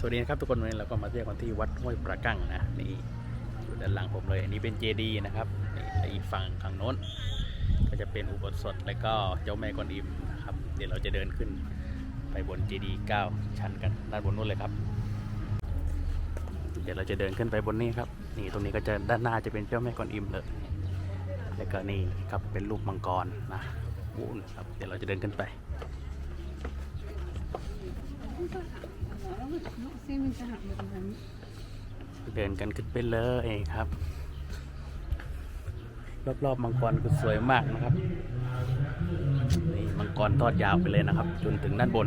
สวัสดีครับทุกคนวันนี้เราก็มาเที่ยวกันที่วัดห้วยประกั้งนะนี่อยู่ด้านหลังผมเลยอันนี้เป็นเจดีย์นะครับนี่อีกฝั่งข้างโน้น ก็จะเป็นอุโบสถและก็เจ้าแม่กวนอิมนะครับเดี๋ยวเราจะเดินขึ้นไปบนเจดีย์9ชั้นกันด้านบนนู้นเลยครับ เดี๋ยวเราจะเดินขึ้นไปบนนี้ครับนี่ตรงนี้ก็จะด้านหน้าจะเป็นเจ้าแม่กวนอิมเลยแล้วก็นี่ครับเป็นรูปมังกรนะวูนครับเดี๋ยวเราจะเดินขึ้นไป Sí, me está hablando. เดินกันขึ้นไปเลยครับ รอบๆมังกรคือสวยมากนะครับนี่มังกรทอดยาวไปเลยนะครับ จนถึงด้านบน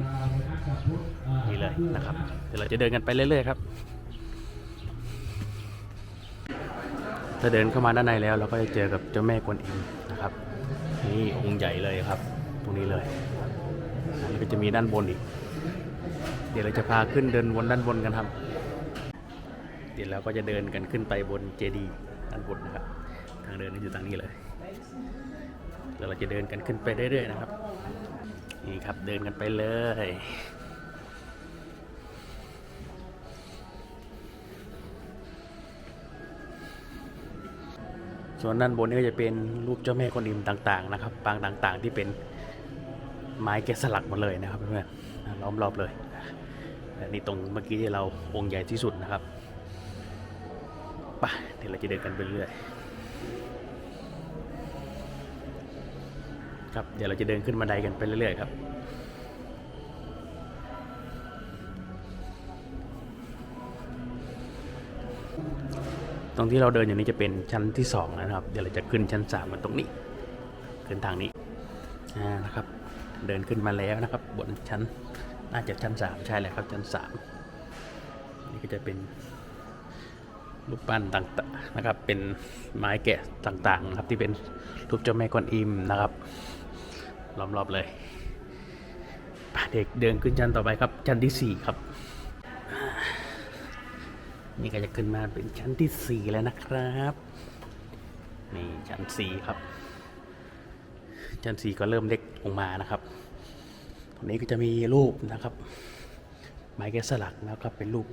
นี่เลยนะครับเดี๋ยวเราจะเดินกันไปเรื่อยๆครับถ้าเดินเข้ามาด้านในแล้วเราก็จะเจอกับเจ้าแม่กวนอิมนะครับ นี่องค์ใหญ่เลยครับ ตรงนี้เลยแล้วก็จะมีด้านบนอีก เดี๋ยวเราจะพาขึ้นเดินวนด้านบนกันครับ เดี๋ยวเราก็จะเดินกันขึ้นไปบนเจดีย์ด้านบนนะครับ ทางเดินอยู่ทางนี้เลยแล้วเราจะเดินกันขึ้นไปเรื่อยๆนะครับ นี่ครับเดินกันไปเลยส่วนด้านบนนี่ก็จะเป็นรูปเจ้าแม่กวนอิมต่างๆนะครับ ปางต่างๆที่เป็นไม้แกะสลักหมดเลยนะครับเพื่อนๆล้อมรอบเลย นี่ตรงเมื่อกี้ที่เราองค์ใหญ่ที่สุดนะครับไปเดี๋ยวเราจะเดินกันไปเรื่อยครับเดี๋ยวเราจะเดินขึ้นบันไดกันไปเรื่อยๆครับตรงที่เราเดินอยู่นี้จะเป็นชั้นที่สองนะครับ เดี๋ยวเราจะขึ้นชั้นสามกันตรงนี้ ขึ้นทางนี้อ่านะครับ เดินขึ้นมาแล้วนะครับ บนชั้น น่าจะชั้นสามใช่แหละครับชั้นสามนี่ก็จะเป็นรูปปั้นต่างๆนะครับ เป็นไม้แกะต่างๆนะครับที่เป็นรูปเจ้าแม่กวนอิมนะครับล้อมรอบเลยเด็กเดินขึ้นชั้นต่อไปครับชั้นที่สี่ครับ นี่ก็จะขึ้นมาเป็นชั้นที่สี่แล้วนะครับนี่ชั้นสี่ครับ ชั้นสี่ก็เริ่มเล็กลงมานะครับ ตรงนี้ก็จะมีรูปนะครับไม้แกะสลักนะครับเป็นรูป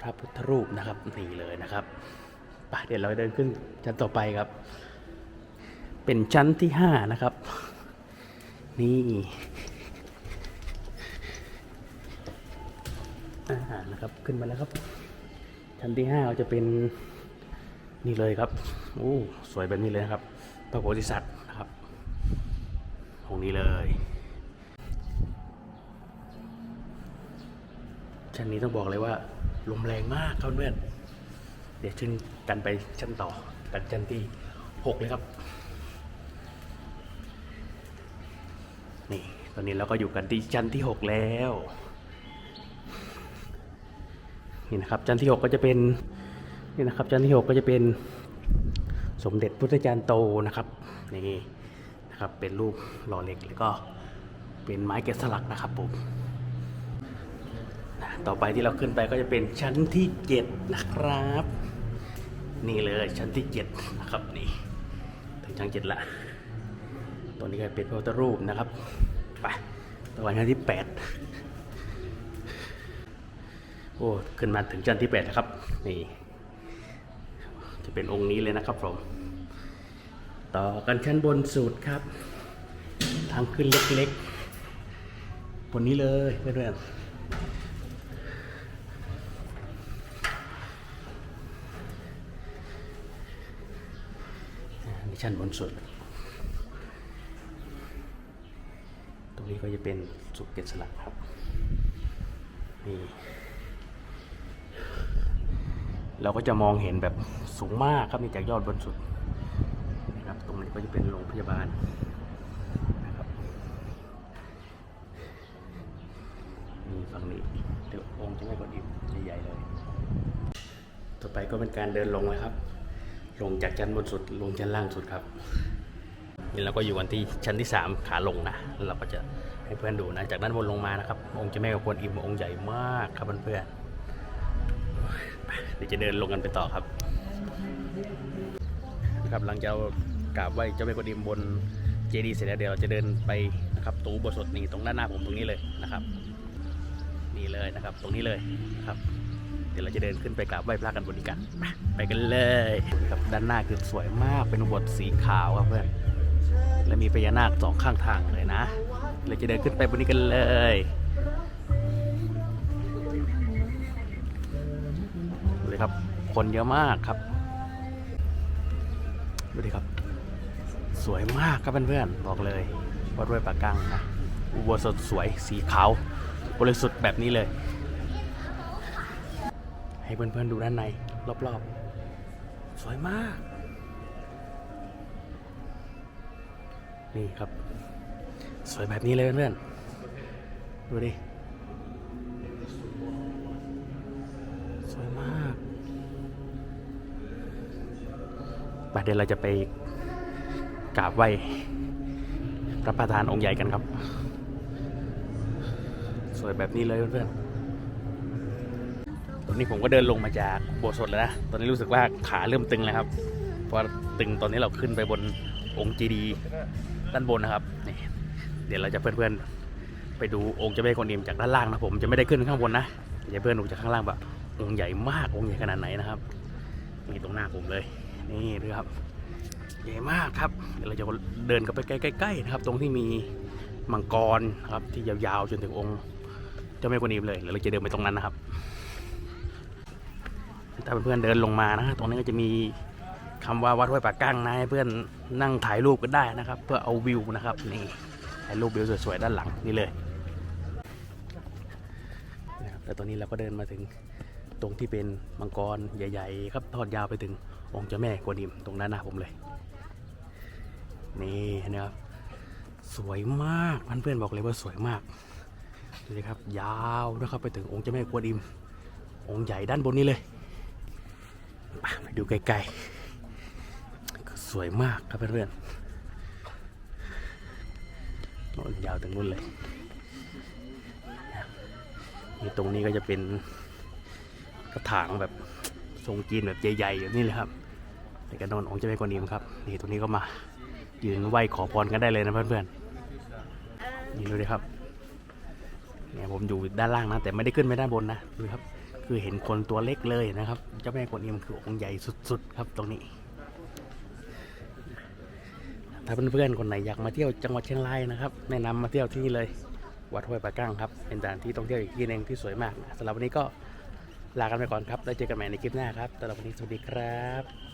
พระพุทธรูปนะครับนี่เลยนะครับปเดี๋ยวเราเดินขึ้นชั้นต่อไปครับ เป็นชั้นที่ห้านะครับ นี่อ่านะครับขึ้นมาแล้วครับ ชั้นที่ห้าจะเป็นนี่เลยครับโอ้สวยแบบนี้เลยนะครับพระโพธิสัตว์นะครับองนี้เลย ชั้นนี้ต้องบอกเลยว่าลมแรงมากครับเพื่อนเดี๋ยวขึ้นกันไปชั้นต่อกันชั้นที่หกเลยครับ นี่ตอนนี้เราก็อยู่กันที่ชั้นที่หกแล้วนี่นะครับชั้นที่หกก็จะเป็นนี่นะครับชั้นที่หกก็จะเป็นสมเด็จพุทธจารย์โตนะครับนี่นะครับเป็นรูปหล่อเหล็กแล้วก็เป็นไม้แกะสลักนะครับผม ต่อไปที่เราขึ้นไปก็จะเป็นชั้นที่ 7 นะครับ นี่เลยชั้นที่ 7 นะครับนี่ถึงชั้น7ละตัวนี้ก็เป็นพระพุทธรูปนะครับไปต่อไปชั้นที่ 8 โอ้ขึ้นมาถึงชั้นที่8แล้วครับนี่จะเป็นองค์นี้เลยนะครับผมต่อกันชั้นบนสุดครับ ทางขึ้นเล็กๆบนนี้เลยเพื่อนๆ ใน ชั้นบนสุด ตรงนี้ก็จะเป็นสุกเกตสลักครับ นี่ เราก็จะมองเห็นแบบสูงมากครับนี่จากยอดบนสุดนะครับ ตรงนี้ก็จะเป็นโรงพยาบาลนะครับนี่ฝั่งนี้เดี๋ยวองค์จะไม่กดอิ่มใหญ่ๆเลย ต่อไปก็เป็นการเดินลงเลยครับ ลงจากชั้นบนสุดลงชั้นล่างสุดครับนี่เราก็อยู่กันที่ชั้นที่ 3 ขาลงนะแล้วเราก็จะให้เพื่อนดูนะ จากด้านบนลงมานะครับ องค์เจ้าแม่กับกวนอิมองค์ใหญ่มากครับเพื่อนๆเดี๋ยวจะเดินลงกันไปต่อครับนะครับหลังจากกราบไหว้เจ้าแม่กวนอิมบนเจดีย์เสร็จแล้วเดี๋ยวเราจะเดินไปนะครับตรงอุโบสถนี่ตรงด้านหน้าผมตรงนี้เลยนะครับ นี่เลยนะครับ ตรงนี้เลยนะครับ ดี๋ยวเราจะเดินขึ้นไปกราบไหว้พระกันบนนี้กัน ไปกันเลยครับด้านหน้าคือสวยมากเป็นอุโบสถสีขาวครับเพื่อนและมีพญานาคสองข้างทางเลยนะเราจะเดินขึ้นไปบนนี้กันเลยดูเลยครับ คนเยอะมากครับดูดิครับ สวยมากครับเพื่อนๆบอกเลยวัดห้วยปากกังนะอุโบสถสวยสีขาวบริสุทธิ์แบบนี้เลย ให้เพื่อนๆดูด้านใน รอบๆ สวยมาก นี่ครับ สวยแบบนี้เลยเพื่อนๆดูดิสวยมากไปเดี๋ยวเราจะไปกราบไหว้พระประธานองค์ใหญ่กันครับ สวยแบบนี้เลยเพื่อนๆ ตอนนี้ผมก็เดินลงมาจากโบสถ์แล้วนะตอนนี้รู้สึกว่าขาเริ่มตึงแล้วครับเพราะตึงตอนนี้เราขึ้นไปบนองค์เจดีด้านบนนะครับนี่เดี๋ยวเราจะเพื่อนๆไปดูองค์เจ้าแม่กวนอิมจากด้านล่างนะผมจะไม่ได้ขึ้นข้างบนนะเดี๋ยวเพื่อนดูจากข้างล่างแบบองค์ใหญ่มากองค์ใหญ่ขนาดไหนนะครับนี่ตรงหน้าผมเลย นี่ดูครับ ใหญ่มากครับเดี๋ยวเราจะเดินกันไปใกล้ๆนะครับ ตรงที่มีมังกรครับที่ยาวๆจนถึงองค์เจ้าแม่กวนอิมเลยแล้วเราจะเดินไปตรงนั้นนะครับ ถ้าเพื่อนๆเดินลงมานะตรงนี้ก็จะมีคำว่าวัดห้วยปากกั้งนะให้เพื่อนนั่งถ่ายรูปกันได้นะครับ เพื่อเอาวิวนะครับนี่ถ่ายรูปวิวสวยๆด้านหลังนี่เลยนะครับแต่ตอนนี้เราก็เดินมาถึงตรงที่เป็นมังกรใหญ่ ๆ ครับทอดยาวไปถึงองค์เจ้าแม่กวนอิมตรงนั้นนะผมเลย นี่นะครับสวยมากเพื่อนๆบอกเลยว่าสวยมากดูสิครับยาวนะครับไปถึงองค์เจ้าแม่กวนอิมองค์ใหญ่ด้านบนนี้เลย ดูไกลๆ สวยมากครับเพื่อนๆโน่นยาวถึงนู่นเลยนี่ตรงนี้ก็จะเป็นกระถางแบบทรงจีนแบบใหญ่ๆแบบนี้เลยครับในกระโดนองค์จ้าแม่กวนอิมครับ นี่ตรงนี้ก็มายืนไหว้ขอพรกันได้เลยนะเพื่อนๆนี่ดูดิครับเนี่ยผมอยู่ด้านล่างนะ แต่ไม่ได้ขึ้นไปด้านบนนะดูครับ คือเห็นคนตัวเล็กเลยนะครับเจ้าแม่กวนอิมคือองค์ใหญ่สุด ๆ ครับตรงนี้ ถ้าเพื่อนๆคนไหนอยากมาเที่ยวจังหวัดเชียงรายนะครับ แนะนำมาเที่ยวที่นี่เลย วัดห้วยปะกั้งครับ เป็นสถานที่ท่องเที่ยวอีกที่หนึ่งที่สวยมากนะสำหรับวันนี้ก็ลากันไปก่อนครับ แล้วเจอกันใหม่ในคลิปหน้าครับสำหรับวันนี้สวัสดีครับ